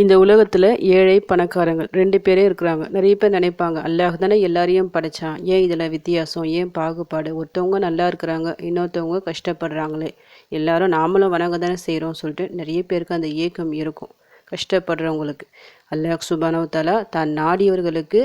இந்த உலகத்தில் ஏழை பணக்காரங்கள் ரெண்டு பேரே இருக்கிறாங்க. நிறைய பேர் நினைப்பாங்க அல்லாஹ் தானே எல்லாரையும் படைச்சான். ஏன் இதில் வித்தியாசம்? ஏன் பாகுபாடு? ஒருத்தவங்க நல்லா இருக்கிறாங்க இன்னொருத்தவங்க கஷ்டப்படுறாங்களே. எல்லாரும் நாமளும் வணங்க தானே செய்கிறோம் சொல்லிட்டு நிறைய பேருக்கு அந்த ஏக்கம் இருக்கும் கஷ்டப்படுறவங்களுக்கு. அல்லாஹ் சுபானவத்தாலா தான் நாடியவர்களுக்கு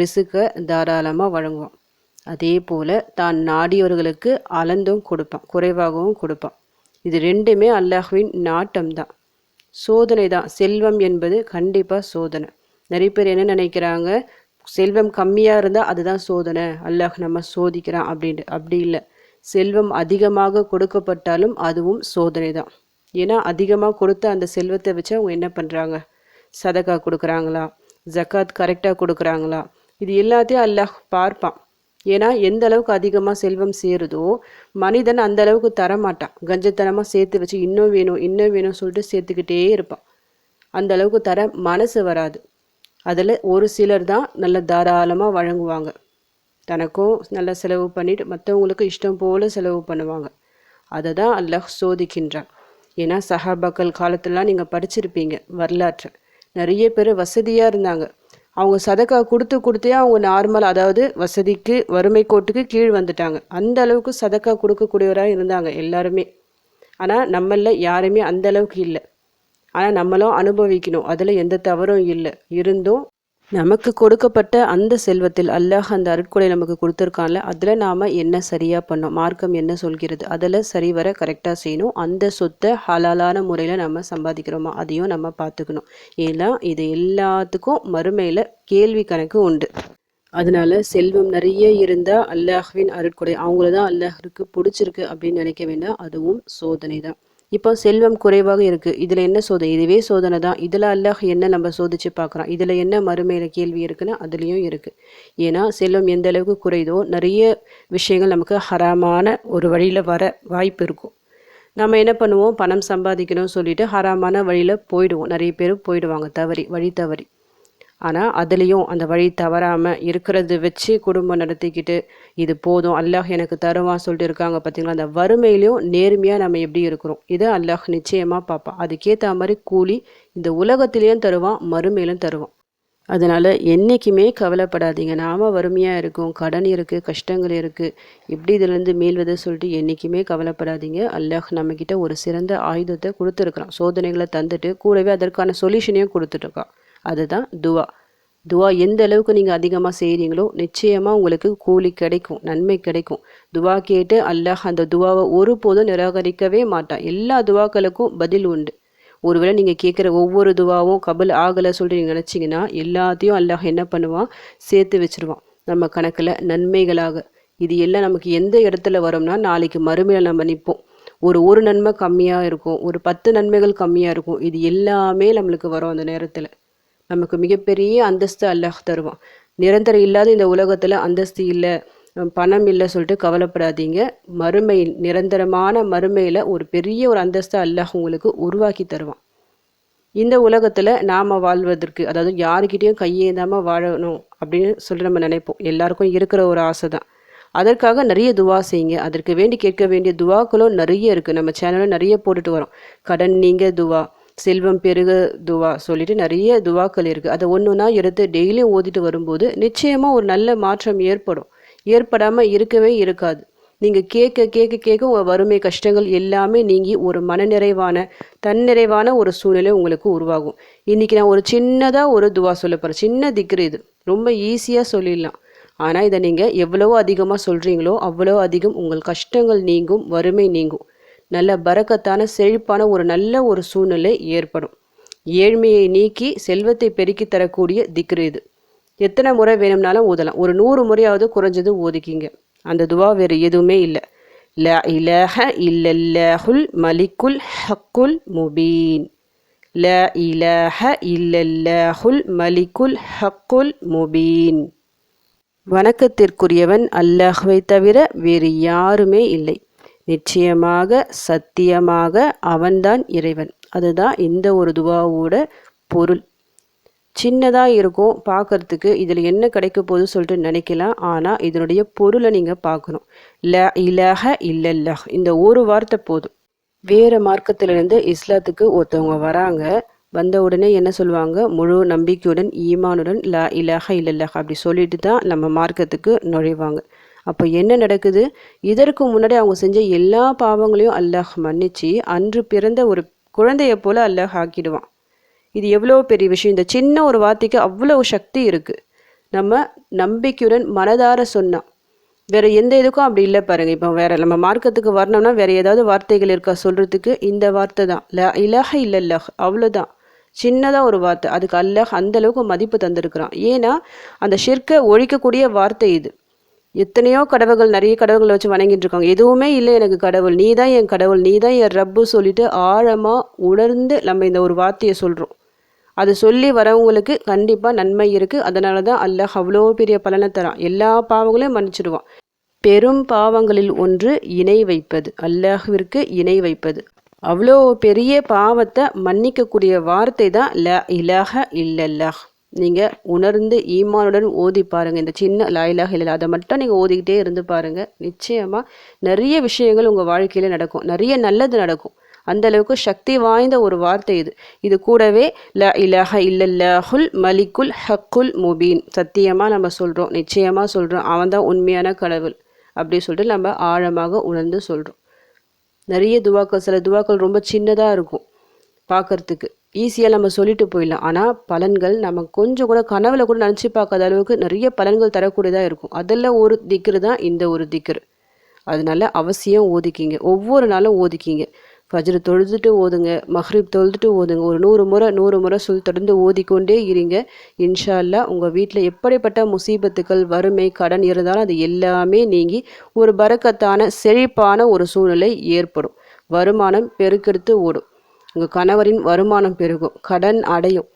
ரிசுக்கை தாராளமாக வழங்குவான். அதே போல் தான் நாடியவர்களுக்கு அளந்தும் கொடுப்பான் குறைவாகவும் கொடுப்பான். இது ரெண்டுமே அல்லாஹ்வின் நாட்டம் தான் சோதனை தான். செல்வம் என்பது கண்டிப்பாக சோதனை. நிறைய பேர் என்ன நினைக்கிறாங்க? செல்வம் கம்மியாக இருந்தால் அதுதான் சோதனை. அல்லாஹ் நம்ம சோதிக்கிறான் அப்படின்ட்டு. அப்படி இல்லை. செல்வம் அதிகமாக கொடுக்கப்பட்டாலும் அதுவும் சோதனை தான். ஏன்னா அதிகமாக கொடுத்த அந்த செல்வத்தை வச்சு அவங்க என்ன பண்ணுறாங்க சதக்கா கொடுக்குறாங்களா? ஜக்காத் கரெக்டாக கொடுக்குறாங்களா? இது எல்லாத்தையும் அல்லாஹ் பார்ப்பான். ஏன்னா எந்த அளவுக்கு அதிகமாக செல்வம் சேருதோ மனிதன் அந்த அளவுக்கு தரமாட்டான். கஞ்சத்தனமாக சேர்த்து வச்சு இன்னும் வேணும் இன்னும் வேணும் சொல்லிட்டு சேர்த்துக்கிட்டே இருப்பான். அந்த அளவுக்கு தர மனசு வராது. அதில் ஒரு சிலர் தான் நல்ல தாராளமாக வழங்குவாங்க. தனக்கும் நல்ல செலவு பண்ணிட்டு மற்றவங்களுக்கு இஷ்டம் போல் செலவு பண்ணுவாங்க. அதை தான் அல்லாஹ் சோதிக்கின்றான். ஏன்னா சஹாபாக்கள் காலத்திலலாம் நீங்கள் படிச்சிருப்பீங்க வரலாற்றை. நிறைய பேர் வசதியாக இருந்தாங்க. அவங்க சதக்கா கொடுத்து கொடுத்தே அவங்க நார்மல் அதாவது வசதிக்கு வறுமை கோட்டுக்கு கீழ் வந்துட்டாங்க. அந்த அளவுக்கு சதக்கா கொடுக்கக்கூடியவராக இருந்தாங்க எல்லாருமே. ஆனால் நம்மளில் யாருமே அந்த அளவுக்கு இல்லை. ஆனால் நம்மளும் அனுபவிக்கணும். அதில் எந்த தவறும் இல்லை. இருந்தும் நமக்கு கொடுக்கப்பட்ட அந்த செல்வத்தில் அல்லாஹ் அந்த அருட்கொடை நமக்கு கொடுத்துருக்கான்ல அதில் நாம் என்ன சரியாக பண்ணோம் மார்க்கம் என்ன சொல்கிறது அதில் சரிவர கரெக்டாக செய்யணும் அந்த சொத்தை ஹலாலான முறையில் நம்ம சம்பாதிக்கிறோமா அதையும் நம்ம பார்த்துக்கணும். ஏன்னா இது எல்லாத்துக்கும் மறுமையில் கேள்வி கணக்கு உண்டு. அதனால செல்வம் நிறைய இருந்தால் அல்லாஹ்வின் அருட்கொடை அவங்கள தான் அல்லாஹருக்கு பிடிச்சிருக்கு அப்படின்னு நினைக்க வேண்டாம் அதுவும் சோதனை தான் இப்போ செல்வம் குறைவாக இருக்குது இதில் என்ன சோதனை? இதுவே சோதனை தான். இதில் அல்லாஹ் என்ன நம்ம சோதிச்சு பார்க்குறோம் இதில் என்ன மறுமையில் கேள்வி இருக்குன்னா அதுலேயும் இருக்குது ஏன்னா செல்வம் எந்த அளவுக்கு குறையுதோ நிறைய விஷயங்கள் நமக்கு ஹராமான ஒரு வழியில் வர வாய்ப்பு இருக்கும். நம்ம என்ன பண்ணுவோம்? பணம் சம்பாதிக்கணும்னு சொல்லிட்டு ஹராமான வழியில் போயிடுவோம். நிறைய பேர் போயிடுவாங்க தவறி வழி தவறி. ஆனால் அதுலேயும் அந்த வழி தவறாமல் இருக்கிறது வச்சு குடும்பம் நடத்திக்கிட்டு இது போதும் அல்லாஹ் எனக்கு தருவான் சொல்லிட்டு இருக்காங்க பார்த்தீங்களா அந்த வறுமையிலையும் நேர்மையாக நம்ம எப்படி இருக்கிறோம்? இதை அல்லாஹ் நிச்சயமாக பார்ப்பான் அதுக்கேற்ற மாதிரி கூலி இந்த உலகத்திலையும் தருவான் மறுமையிலும் தருவான். அதனால் என்றைக்குமே கவலைப்படாதீங்க. நாம் வறுமையாக இருக்கும் கடன் இருக்குது கஷ்டங்கள் இருக்குது எப்படி இதிலேருந்து மீள்வது சொல்லிட்டு என்றைக்குமே கவலைப்படாதீங்க. அல்லாஹ் நம்மக்கிட்ட ஒரு சிறந்த ஆயுதத்தை கொடுத்துருக்குறான். சோதனைகளை தந்துட்டு கூடவே அதற்கான சொல்யூஷனையும் கொடுத்துட்ருக்கான் அதுதான் துவா. துவா எந்த அளவுக்கு நீங்கள் அதிகமாக செய்கிறீங்களோ நிச்சயமாக உங்களுக்கு கூலி கிடைக்கும் நன்மை கிடைக்கும். துவா கேட்டு அல்லாஹ் அந்த துவாவை ஒருபோதும் நிராகரிக்கவே மாட்டான். எல்லா துவாக்களுக்கும் பதில் உண்டு. ஒருவேளை நீங்கள் கேட்குற ஒவ்வொரு துவாவும் கபல் ஆகலை சொல்லிட்டு நீங்கள் நினச்சிங்கன்னா எல்லாத்தையும் அல்லாஹ் என்ன பண்ணுவான்? சேர்த்து வச்சுருவான். நம்ம கணக்கில் நன்மைகளாக. இது எல்லாம் நமக்கு எந்த இடத்துல வரோம்னா நாளைக்கு மறுமையில் நம்ம நிற்போம் ஒரு ஒரு நன்மை கம்மியாக இருக்கும். ஒரு பத்து நன்மைகள் கம்மியாக இருக்கும். இது எல்லாமே நம்மளுக்கு வரும் அந்த நேரத்தில். நமக்கு மிகப்பெரிய அந்தஸ்து அல்லாஹ் தருவான். நிரந்தரம் இல்லாத இந்த உலகத்தில் அந்தஸ்து இல்லை பணம் இல்லை சொல்லிட்டு கவலைப்படாதீங்க. மறுமை நிரந்தரமான மறுமையில் ஒரு பெரிய ஒரு அந்தஸ்தை அல்லாஹ் உங்களுக்கு உருவாக்கி தருவான். இந்த உலகத்தில் நாம் வாழ்வதற்கு அதாவது யாருக்கிட்டேயும் கையேந்தாமல் வாழணும் அப்படின்னு சொல்லி நம்ம நினைப்போம். எல்லாருக்கும் இருக்கிற ஒரு ஆசை தான் அதற்காக நிறைய துவா செய்யுங்க. அதற்கு வேண்டி கேட்க வேண்டிய துவாக்களும் நிறைய இருக்குது நம்ம சேனலில் நிறைய போட்டுட்டு வரோம். கடன் நீங்க துவா செல்வம் பெருக துவா சொல்லிட்டு நிறைய துவாக்கள் இருக்குது அதை ஒன்று ஒன்றா எடுத்து டெய்லியும் ஓதிட்டு வரும்போது நிச்சயமாக ஒரு நல்ல மாற்றம் ஏற்படும். ஏற்படாமல் இருக்கவே இருக்காது. நீங்கள் கேட்க கேட்க கேட்க உங்கள் வறுமை கஷ்டங்கள் எல்லாமே நீங்கி ஒரு மனநிறைவான தன்னிறைவான ஒரு சூழ்நிலை உங்களுக்கு உருவாகும். இன்றைக்கி நான் ஒரு சின்னதாக ஒரு துவா சொல்ல போகிறேன் சின்ன திக்ரு இது. ரொம்ப ஈஸியாக சொல்லிடலாம். ஆனால் இதை நீங்கள் எவ்வளவோ அதிகமாக சொல்கிறீங்களோ அவ்வளோ அதிகம் உங்கள் கஷ்டங்கள் நீங்கும் வறுமை நீங்கும். நல்ல பறக்கத்தான செழிப்பான ஒரு நல்ல ஒரு சூழ்நிலை ஏற்படும். ஏழ்மையை நீக்கி செல்வத்தை பெருக்கி தரக்கூடிய திக்ரு இது. எத்தனை முறை வேணும்னாலும் ஊதலாம். ஒரு நூறு முறையாவது குறைஞ்சது ஓதிக்கிங்க அந்த துவா வேறு எதுவுமே இல்லை. ல இலஹ இல்லல்லஹுல் மலிக்குல் ஹக்குல் முபீன். ல இலஹ இல்லல்லஹுல் மலிக்குல் ஹக்குல் முபீன். வணக்கத்திற்குரியவன் அல்லாஹ்வை தவிர வேறு யாருமே இல்லை. நிச்சயமாக சத்தியமாக அவன்தான் இறைவன். அதுதான் இந்த ஒரு துவாவோட பொருள். சின்னதாக இருக்கும் பார்க்குறதுக்கு இதில் என்ன கிடைக்க போகுது சொல்லிட்டு நினைக்கலாம். ஆனால் இதனுடைய பொருளை நீங்கள் பார்க்கணும். ல இலக இல்லல்லஹ். இந்த ஒரு வார்த்தை போதும். வேறு மார்க்கத்திலிருந்து இஸ்லாத்துக்கு ஒருத்தவங்க வராங்க. வந்த உடனே என்ன சொல்லுவாங்க? முழு நம்பிக்கையுடன் ஈமானுடன் ல இலக இல்லல்லஹ் அப்படி சொல்லிட்டு தான் நம்ம மார்க்கத்துக்கு நுழைவாங்க. அப்போ என்ன நடக்குது? இதற்கு முன்னாடி அவங்க செஞ்ச எல்லா பாவங்களையும் அல்லாஹ் மன்னிச்சு அன்று பிறந்த ஒரு குழந்தைய போல அல்லாஹ் ஆக்கிடுவான். இது எவ்வளோ பெரிய விஷயம்? இந்த சின்ன ஒரு வார்த்தைக்கு அவ்வளோ சக்தி இருக்குது நம்ம நம்பிக்கையுடன் மனதார சொன்னால் வேறு எந்த இதுக்கும் அப்படி இல்லை பாருங்க. இப்போ வேறு நம்ம மார்க்கத்துக்கு வரணும்னா வேறு ஏதாவது வார்த்தைகள் இருக்கா சொல்கிறதுக்கு இந்த வார்த்தை தான். ல இலக இல்லல்லஹ் அவ்வளோதான் சின்னதாக ஒரு வார்த்தை. அதுக்கு அல்லஹ் அந்த அளவுக்கு மதிப்பு தந்திருக்கிறான். ஏன்னா அந்த ஷிர்க்கை ஒழிக்கக்கூடிய வார்த்தை இது. எத்தனையோ கடவுள்கள் நிறைய கடவுள்களை வச்சு வணங்கிட்டு இருக்காங்க எதுவுமே இல்லை எனக்கு கடவுள். நீ தான் என் கடவுள். நீ தான் என் ரப்பு சொல்லிட்டு ஆழமாக உணர்ந்து நம்ம இந்த ஒரு வார்த்தையை சொல்கிறோம் அது சொல்லி வரவங்களுக்கு கண்டிப்பாக நன்மை இருக்குது அதனால தான் அல்லாஹ் அவ்வளோ பெரிய பலனை தரான். எல்லா பாவங்களையும் மன்னிச்சிடுவான். பெரும் பாவங்களில் ஒன்று இணை வைப்பது. அல்லாஹ்விற்கு இணை வைப்பது. அவ்வளோ பெரிய பாவத்தை மன்னிக்கக்கூடிய வார்த்தை தான் ல இலாஹ இல்லல்லாஹ். நீங்கள் உணர்ந்து ஈமானுடன் ஓதி பாருங்கள் இந்த சின்ன லாயிலாக இல்லை அதை மட்டும் நீங்கள் ஓதிக்கிட்டே இருந்து பாருங்கள் நிச்சயமாக நிறைய விஷயங்கள் உங்கள் வாழ்க்கையில் நடக்கும். நிறைய நல்லது நடக்கும். அந்த அளவுக்கு சக்தி வாய்ந்த ஒரு வார்த்தை இது. இது கூடவே ல இலஹ இல்லல்லாஹுல் மலிக்குல் ஹக்குல் முபீன். சத்தியமாக நம்ம சொல்கிறோம் நிச்சயமாக சொல்கிறோம் அவன் தான் உண்மையான கடவுள் அப்படி சொல்லிட்டு நம்ம ஆழமாக உணர்ந்து சொல்கிறோம் நிறைய துவாக்கள் சில துவாக்கள் ரொம்ப சின்னதாக இருக்கும் பார்க்குறதுக்கு. ஈஸியாக நம்ம சொல்லிட்டு போயிடலாம். ஆனால் பலன்கள் நம்ம கொஞ்சம் கூட கனவுல கூட நினச்சி பார்க்காத அளவுக்கு நிறைய பலன்கள் தரக்கூடியதாக இருக்கும். அதில் ஒரு திக்ரு தான் இந்த ஒரு திக்ரு. அதனால அவசியம் ஓதிக்கிங்க. ஒவ்வொரு நாளும் ஓதிக்கிங்க. ஃபஜ்ரு தொழுதுட்டு ஓதுங்க மஹ்ரீப் தொழுதுட்டு ஓதுங்க. ஒரு நூறு முறை நூறு முறை சொல் தொடர்ந்து ஓதிக்கொண்டே இருங்க. இன்ஷா அல்லா உங்கள் வீட்டில் எப்படிப்பட்ட முசீபத்துக்கள் வறுமை கடன் இருந்தாலும் அது எல்லாமே நீங்கி ஒரு பறக்கத்தான செழிப்பான ஒரு சூழ்நிலை ஏற்படும். வருமானம் பெருக்கெடுத்து ஓடும். உங்கள் கணவரின் வருமானம் பெருகும். கடன் அடையும்.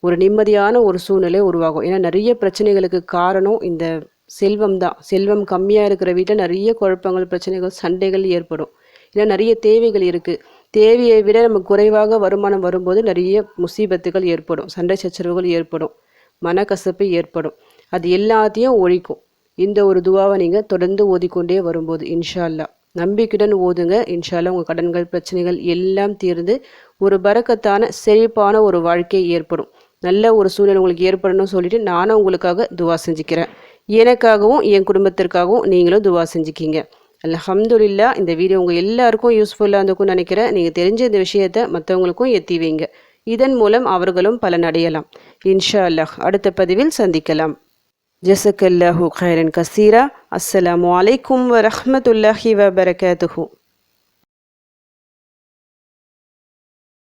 ஒரு நிம்மதியான ஒரு சூழ்நிலை உருவாகும். ஏன்னா நிறைய பிரச்சனைகளுக்கு காரணம் இந்த செல்வம் தான். செல்வம் கம்மியாக இருக்கிற வீட்டில் நிறைய குழப்பங்கள் பிரச்சனைகள் சண்டைகள் ஏற்படும். ஏன்னா நிறைய தேவைகள் இருக்குது தேவையை விட நம்ம குறைவாக வருமானம் வரும்போது நிறைய முசீபத்துகள் ஏற்படும். சண்டை சச்சரவுகள் ஏற்படும். மனக்கசப்பு ஏற்படும். அது எல்லாத்தையும் ஒழிக்கும். இந்த ஒரு துவாவை நீங்கள் தொடர்ந்து ஓதிக்கொண்டே வரும்போது இன்ஷா அல்லா நம்பிக்கையுடன் ஓதுங்க. இன்ஷால்லா உங்கள் கடன்கள் பிரச்சனைகள் எல்லாம் தீர்ந்து ஒரு பறக்கத்தான செழிப்பான ஒரு வாழ்க்கை ஏற்படும். நல்ல ஒரு சூழ்நிலை உங்களுக்கு ஏற்படணும்னு சொல்லிட்டு நானும் உங்களுக்காக துவா செஞ்சுக்கிறேன். எனக்காகவும் என் குடும்பத்திற்காகவும் நீங்களும் துவா செஞ்சுக்கிங்க. அலஹம்துல்லா இந்த வீடியோ உங்கள் எல்லாருக்கும் யூஸ்ஃபுல்லாக இருந்துக்கும் நினைக்கிறேன். நீங்கள் தெரிஞ்ச இந்த விஷயத்தை மற்றவங்களுக்கும் எத்தி வைங்க. இதன் மூலம் அவர்களும் பலன் அடையலாம். இன்ஷா அல்லாஹ் அடுத்த பதிவில் சந்திக்கலாம். ஜசக்கல்லாஹூ ஹைரன் கசீரா அஸ்ஸலாமு அலைக்கும் வரஹமத்துல்லாஹி வபரகாத்துஹூ